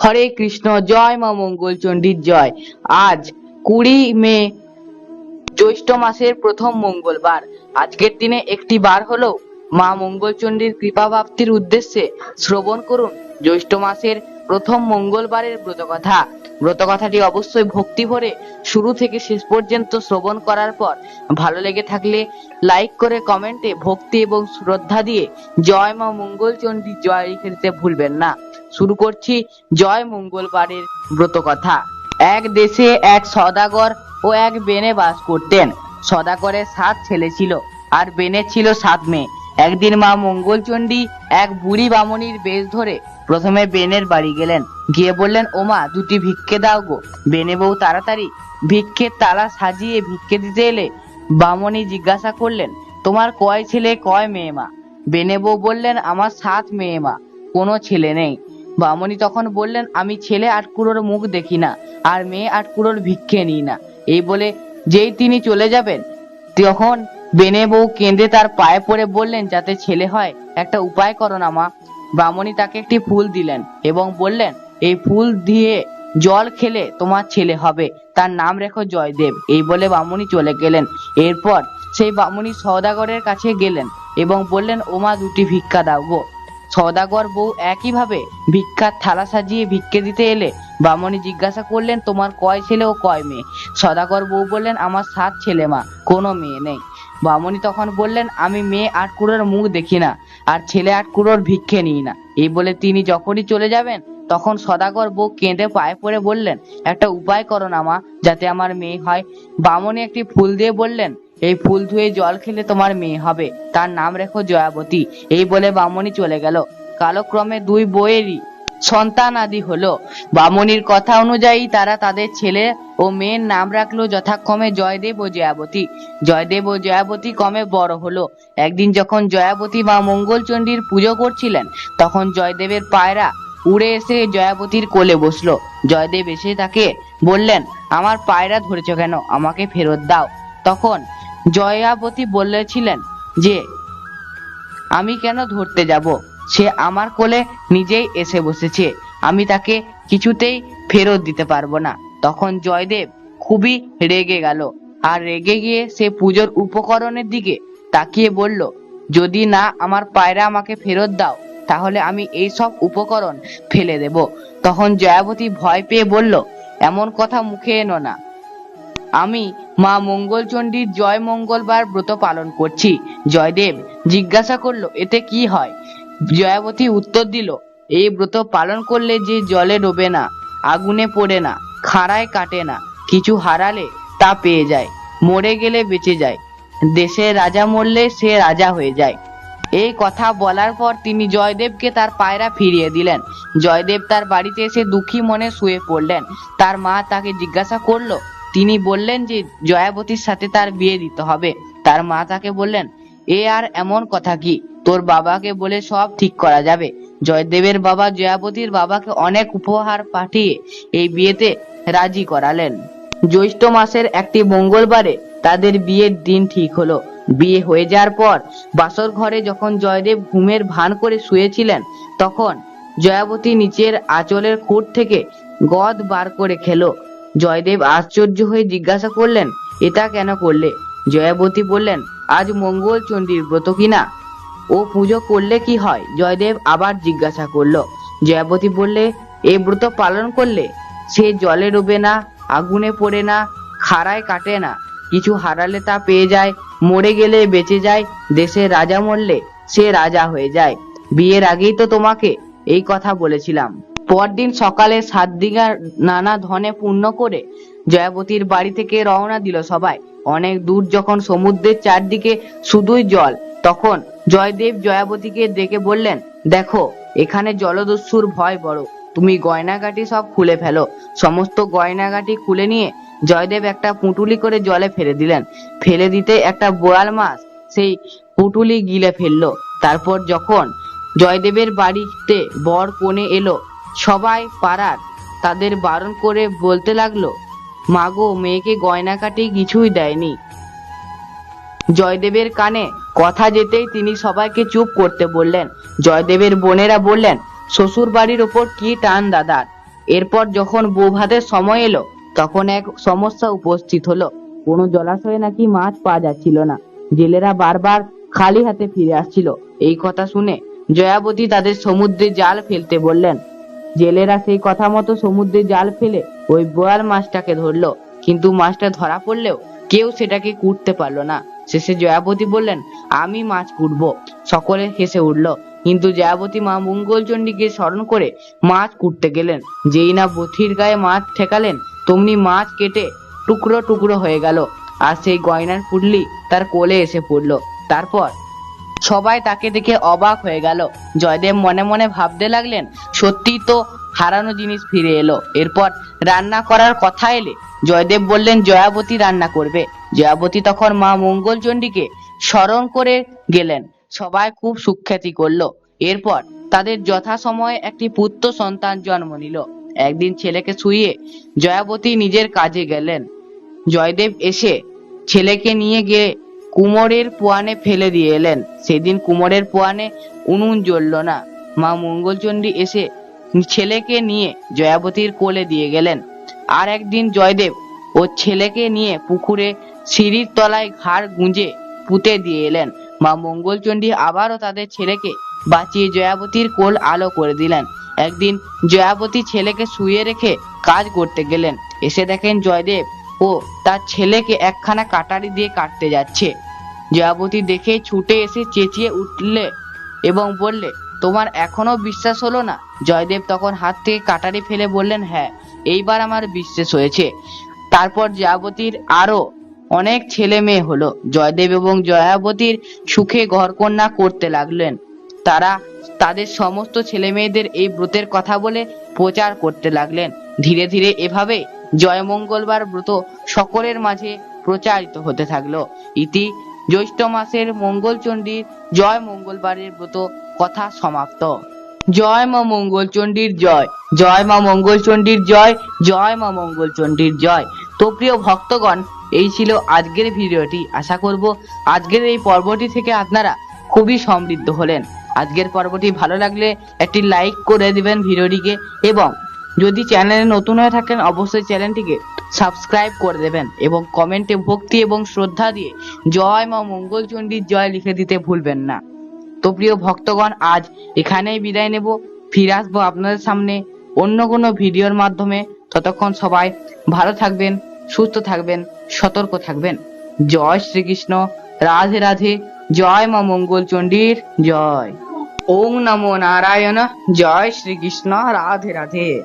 হরে কৃষ্ণ, জয় মা মঙ্গল চণ্ডীর জয়। আজ কুড়ি মে জ্যৈষ্ঠ মাসের প্রথম মঙ্গলবার। আজকের দিনে একটি বার হলো মা মঙ্গলচণ্ডীর কৃপা প্রাপ্তির উদ্দেশ্যে শ্রবণ করুন জ্যৈষ্ঠ মাসের প্রথম মঙ্গলবারের ব্রতকথা। ব্রতকথাটি অবশ্যই ভক্তি ভরে শুরু থেকে শেষ পর্যন্ত শ্রবণ করার পর ভালো লেগে থাকলে লাইক করে কমেন্টে ভক্তি এবং শ্রদ্ধা দিয়ে জয় মা মঙ্গলচণ্ডী জয় লিখে দিতে ভুলবেন না। শুরু করছি জয় মঙ্গলবারের ব্রতকথা এক দেশে এক সদাগর ও এক বেনে বাস করতেন। সদাগরের সাত ছেলে ছিল আর বেনের ছিল সাত মেয়ে। একদিন মা মঙ্গলচণ্ডী এক বুড়ি বামনির বেশ ধরে প্রথমে বেনের বাড়ি গেলেন। গিয়ে বললেন ওমা দুটি ভিক্ষে দাও গো। বেনে বউ তাড়াতাড়ি ভিক্ষের তালা সাজিয়ে ভিক্ষে দিতে এলে বামনি জিজ্ঞাসা করলেন, তোমার কয় ছেলে, কয় মেয়ে মা? বেনে বউ বললেন, আমার সাত মেয়ে মা, কোনো ছেলে নেই। বামনি তখন বললেন, আমি ছেলে আটকুড়োর মুখ দেখি না, আর মেয়ে আটকুড়োর ভিক্ষে নিই না। এই বলে যেই তিনি চলে যাবেন, তখন বেনে বউ কেঁদে তার পায়ে পড়ে বললেন, যাতে ছেলে হয়, একটা উপায় করো না মা। বামনি তাকে একটি ফুল দিলেন এবং বললেন, এই ফুল দিয়ে জল খেলে তোমার ছেলে হবে, তার নাম রেখো জয়দেব। এই বলে বামুনি চলে গেলেন। এরপর সেই বামুনি সওদাগরের কাছে গেলেন এবং বললেন, ওমা দুটি ভিক্ষা দাও গো। সওদাগর বউ একইভাবে ভিক্ষার থালা সাজিয়ে ভিক্ষে দিতে এলে বামনি জিজ্ঞাসা করলেন, তোমার কয় ছেলে ও কয় মেয়ে? সদাগর বউ বললেন, আমার সাত ছেলে মা, কোনো মেয়ে নেই। বামনি তখন বললেন, আমি মেয়ে আটকুড়োর মুখ দেখি না, আর ছেলে আট কুড়োর ভিক্ষে নিই না। এই বলে তিনি যখনই চলে যাবেন, তখন সদাগর বউ কেঁদে পায়ে পড়ে বললেন, একটা উপায় করো না মা, যাতে আমার মেয়ে হয়। বামনি একটি ফুল দিয়ে বললেন এই ফুল ধুয়ে জল খেলে তোমার মেয়ে হবে। তার নাম রেখো জয়াবতী। এই বলে বামনি চলে গেল। কালক্রমে দুই বইয়েরই সন্তান আদি হলো। বামনির কথা অনুযায়ী তারা তাদের ছেলে ও মেয়ের নাম রাখল যথাক্রমে জয়দেব ও জয়াবতী। জয়দেব ও জয়াবতী ক্রমে বড় হলো। একদিন যখন জয়াবতী বা মঙ্গলচণ্ডীর পুজো করছিলেন, তখন জয়দেবের পায়রা উড়ে এসে জয়াবতীর কোলে বসল। জয়দেব এসে তাকে বললেন, আমার পায়রা ধরেছ কেন? আমাকে ফেরত দাও। তখন জয়াবতী বলেছিলেন যে, আমি কেন ধরতে যাব? সে আমার কোলে নিজেই এসে বসেছে। আমি তাকে কিছুতেই ফেরত দিতে পারব না। তখন জয়দেব খুবই রেগে গেল। আর রেগে গিয়ে সে পুজোর উপকরণের দিকে তাকিয়ে বলল, যদি না আমার পায়রা আমাকে ফেরত দাও, তাহলে আমি এই সব উপকরণ ফেলে দেব। তখন জয়াবতী ভয় পেয়ে বলল, এমন কথা মুখে এনো না। আমি মা মঙ্গলচণ্ডীর জয় মঙ্গলবার ব্রত পালন করছি। জয়দেব জিজ্ঞাসা করল, এতে কি হয়? জয়াবতী উত্তর দিল, এই ব্রত পালন করলে যে জলে ডোবে না, আগুনে পড়ে না, খাড়ায় কাটে না, কিছু হারালে তা পেয়ে যায়, মরে গেলে বেঁচে যায়, দেশে রাজা মরলে সে রাজা হয়ে যায়। এই কথা বলার পর তিনি জয়দেবকে তার পায়রা ফিরিয়ে দিলেন। জয়দেব তার বাড়িতে এসে দুঃখী মনে শুয়ে পড়লেন। তার মা তাকে জিজ্ঞাসা করল তিনি বললেন যে জয়াবতীর সাথে তার বিয়ে দিতে হবে। তার মা তাকে বললেন, এ আর এমন কথা কি? তোর বাবাকে বলে সব ঠিক করা যাবে। জয়দেবের বাবা জয়াবতীর বাবাকে অনেক উপহার পাঠিয়ে এই বিয়েতে রাজি করালেন। জ্যৈষ্ঠ মাসের একটি মঙ্গলবারে তাদের বিয়ের দিন ঠিক হলো। বিয়ে হয়ে যাওয়ার পর বাসর ঘরে যখন জয়দেব ঘুমের ভান করে শুয়েছিলেন, তখন জয়াবতী নিচের আঁচলের খুঁট থেকে গদ বার করে খেলো। জয়দেব আশ্চর্য হয়ে জিজ্ঞাসা করলেন, এটা কেন করলে? জয়াবতী বললেন, আজ মঙ্গল চণ্ডীর ব্রত কিনা? ও পুজো করলে কি হয়? জয়দেব আবার জিজ্ঞাসা করল। জয়াবতী বললে, এ ব্রত পালন করলে সে জলে ডুবে না, আগুনে পড়ে না, খাড়ায় কাটে না, কিছু হারালে তা পেয়ে যায়, মরে গেলে বেঁচে যায় দেশের রাজা মরলে সে রাজা হয়ে যায়। বিয়ের আগেই তো তোমাকে এই কথা বলেছিলাম। পরদিন সকালে সাত দিঘার নানা ধনে পূর্ণ করে জয়াবতীর বাড়ি থেকে রওনা দিল সবাই। অনেক দূর যখন সমুদ্রের চারদিকে শুধুই জল, তখন জয়দেব জয়াবতীকে ডেকে বললেন, দেখো, এখানে জলদস্যুর ভয় বড়। তুমি গয়নাগাটি সব খুলে ফেলো। সমস্ত গয়নাগাটি খুলে নিয়ে জয়দেব একটা পুঁটুলি করে জলে ফেলে দিলেন। ফেলে দিতে একটা বোয়াল মাছ সেই পুঁটুলি গিলে ফেলল। তারপর যখন জয়দেবের বাড়িতে বর কোণে এলো সবাই পাড়ার। তাদের বারণ করে বলতে লাগল, মাগো, মেয়েকে গয়না কাটি কিছুই দেয়নি। জয়দেবের কানে কথা যেতেই তিনি সবাইকে চুপ করতে বললেন। জয়দেবের বোনেরা বললেন শ্বশুর বাড়ির ওপর কি টান দাদার? এরপর যখন বৌভাতের সময় এলো, তখন এক সমস্যা উপস্থিত হলো। কোনো জলাশয়ে নাকি মাছ পাওয়া যাচ্ছিল না। জেলেরা বারবার খালি হাতে ফিরে আসছিল। এই কথা শুনে জয়াবতী তাদের সমুদ্রে জাল ফেলতে বললেন জেলেরা সেই কথা মতো সমুদ্রে জাল ফেলে ওই বোয়াল মাছটাকে ধরলো। কিন্তু মাছটা ধরা পড়লেও কেউ সেটাকে কুটতে পারল না। শেষে জয়াবতী বললেন, আমি মাছ কুটব। সকলে হেসে উঠল। কিন্তু জয়াবতী মা মঙ্গলচণ্ডীকে স্মরণ করে মাছ কুটতে গেলেন। যেই না বথির গায়ে মাছ ঠেকালেন, তেমনি মাছ কেটে টুকরো টুকরো হয়ে গেল। আর সেই গয়নার পুডলি তার কোলে এসে পড়ল। তারপর সবাই তাকে দেখে অবাক হয়ে গেল। জয়দেব মনে মনে ভাবতে লাগলেন, সত্যি তো হারানো জিনিস ফিরে এলো। এরপর রান্না করার কথা এলে জয়দেব বললেন, জয়াবতী রান্না করবে। জয়াবতী তখন মা মঙ্গলচণ্ডীকে স্মরণ করে গেলেন। সবাই খুব সুখ্যাতি করল। এরপর তাদের যথাসময়ে একটি পুত্র সন্তান জন্ম নিল। একদিন ছেলেকে শুয়ে জয়াবতী নিজের কাজে গেলেন। জয়দেব এসে ছেলেকে নিয়ে গিয়ে কুমোরের পোয়ানে ফেলে দিয়ে এলেন। সেদিন কুমোরের পোয়ানে উনুন জ্বলল না। মা মঙ্গলচণ্ডী এসে ছেলেকে নিয়ে জয়াবতীর কোলে দিয়ে গেলেন। আর একদিন জয়দেব ও ছেলেকে নিয়ে পুকুরে সিঁড়ির তলায় ঘাড় গুঁজে পুঁতে দিয়ে এলেন। মা মঙ্গলচণ্ডী আবারও তাদের ছেলেকে বাঁচিয়ে জয়াবতীর কোল আলো করে দিলেন। একদিন জয়াবতী ছেলেকে শুয়ে রেখে কাজ করতে গেলেন। এসে দেখেন জয়দেব ও তার ছেলেকে একখানা কাটারি দিয়ে কাটতে যাচ্ছে। জয়াবতী দেখে ছুটে এসে চেঁচিয়ে উঠলে এবং বললে, তোমার এখনও বিশ্বাস হলো না? জয়দেব তখন হাত থেকে কাটারি ফেলে বললেন হ্যাঁ এইবার আমার বিশ্বাস হয়েছে। তারপর জয়াবতীর আরও অনেক ছেলে মেয়ে হলো। জয়দেব এবং জয়াবতীর সুখে ঘরকন্যা করতে লাগলেন। তারা তাদের সমস্ত ছেলে মেয়েদের এই ব্রতের কথা বলে প্রচার করতে লাগলেন। ধীরে ধীরে এভাবে জয় মঙ্গলবার ব্রত সকলের মাঝে প্রচারিত হতে থাকল। ইতি জ্যৈষ্ঠ মাসের মঙ্গলচণ্ডীর জয় মঙ্গলবারের ব্রত, কথা সমাপ্ত। জয় মা মঙ্গলচণ্ডীর জয় জয় মা মঙ্গলচণ্ডীর জয় জয় মা মঙ্গলচণ্ডীর জয়। তো প্রিয় ভক্তগণ, এই ছিল আজকের ভিডিওটি। আশা করব আজকের এই পর্বটি থেকে আপনারা খুবই সমৃদ্ধ হলেন। আজকের পর্বটি ভালো লাগলে একটি লাইক করে দিবেন ভিডিওটিকে এবং যদি চ্যানেলে নতুন হয়ে থাকেন, অবশ্যই চ্যানেলটিকে সাবস্ক্রাইব করে দেবেন এবং কমেন্টে ভক্তি এবং শ্রদ্ধা দিয়ে জয় মা মঙ্গলচণ্ডীর জয় লিখে দিতে ভুলবেন না। তো প্রিয় ভক্তগণ, আজ এখানেই বিদায় নেব। ফিরে আসব আপনাদের সামনে অন্য কোনো ভিডিওর মাধ্যমে। ততক্ষণ সবাই ভালো থাকবেন, সুস্থ থাকবেন, সতর্ক থাকবেন। জয় শ্রীকৃষ্ণ। রাধে রাধে। জয় মা মঙ্গলচণ্ডীর জয়। ওম নমো নারায়ণ। জয় শ্রীকৃষ্ণ। রাধে রাধে।